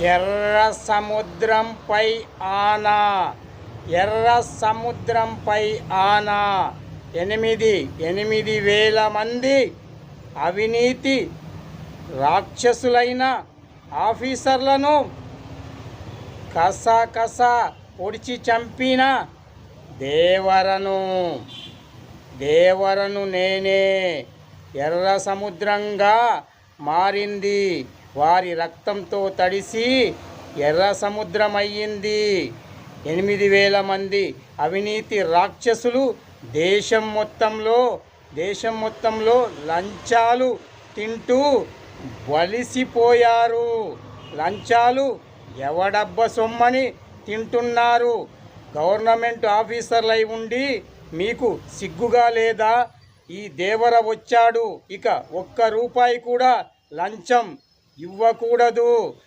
ఎర్ర సముద్రంపై ఆనా. ఎర్ర సముద్రంపై ఆనా. ఎనిమిది ఎనిమిది వేల మంది అవినీతి రాక్షసులైన ఆఫీసర్లను కసకస పొడిచి చంపిన దేవరను. దేవరను నేనే. ఎర్ర సముద్రంగా మారింది. వారి రక్తంతో తడిసి ఎర్ర సముద్రం అయ్యింది ఎనిమిది వేల మంది అవినీతి రాక్షసులు దేశం మొత్తంలో దేశం మొత్తంలో లంచాలు తింటూ బలిసిపోయారు లంచాలు ఎవడబ్బ సొమ్మని తింటున్నారు? గవర్నమెంట్ ఆఫీసర్లై ఉండి మీకు సిగ్గుగా లేదా? ఈ దేవర వచ్చాడు. ఇక ఒక్క రూపాయి కూడా లంచం ఇవ్వకూడదు.